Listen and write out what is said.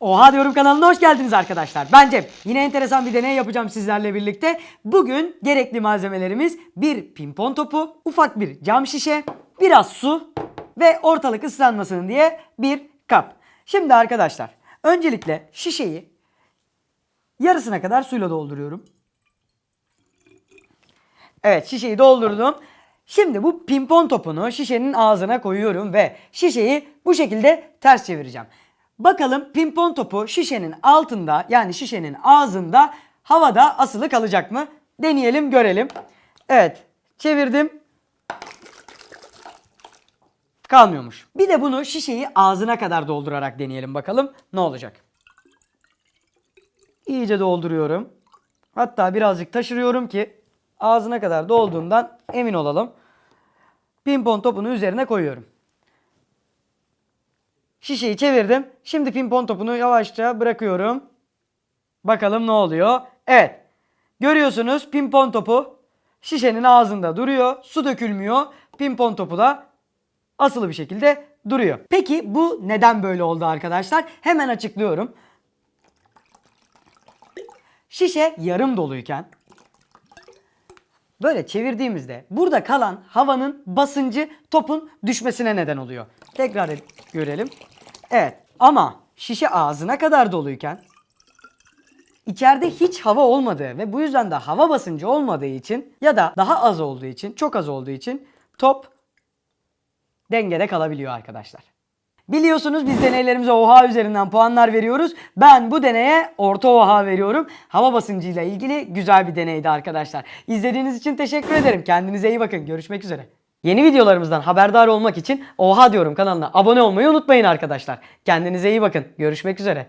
Oha diyorum kanalına hoş geldiniz arkadaşlar. Ben Cem. Yine enteresan bir deney yapacağım sizlerle birlikte. Bugün gerekli malzemelerimiz bir pimpon topu, ufak bir cam şişe, biraz su ve ortalık ıslanmasın diye bir kap. Şimdi arkadaşlar öncelikle şişeyi yarısına kadar suyla dolduruyorum. Evet şişeyi doldurdum. Şimdi bu pimpon topunu şişenin ağzına koyuyorum ve şişeyi bu şekilde ters çevireceğim. Bakalım pimpon topu şişenin altında yani şişenin ağzında havada asılı kalacak mı? Deneyelim görelim. Evet çevirdim. Kalmıyormuş. Bir de bunu şişeyi ağzına kadar doldurarak deneyelim bakalım ne olacak. İyice dolduruyorum. Hatta birazcık taşırıyorum ki ağzına kadar dolduğundan emin olalım. Pimpon topunu üzerine koyuyorum. Şişeyi çevirdim. Şimdi pimpon topunu yavaşça bırakıyorum. Bakalım ne oluyor. Evet. Görüyorsunuz pimpon topu şişenin ağzında duruyor. Su dökülmüyor. Pimpon topu da asılı bir şekilde duruyor. Peki bu neden böyle oldu arkadaşlar? Hemen açıklıyorum. Şişe yarım doluyken böyle çevirdiğimizde burada kalan havanın basıncı topun düşmesine neden oluyor. Tekrar görelim. Evet ama şişe ağzına kadar doluyken içeride hiç hava olmadığı ve bu yüzden de hava basıncı olmadığı için ya da daha az olduğu için, çok az olduğu için top dengede kalabiliyor arkadaşlar. Biliyorsunuz biz deneylerimize oha üzerinden puanlar veriyoruz. Ben bu deneye orta oha veriyorum. Hava basıncıyla ilgili güzel bir deneydi arkadaşlar. İzlediğiniz için teşekkür ederim. Kendinize iyi bakın. Görüşmek üzere. Yeni videolarımızdan haberdar olmak için oha diyorum kanalına abone olmayı unutmayın arkadaşlar. Kendinize iyi bakın. Görüşmek üzere.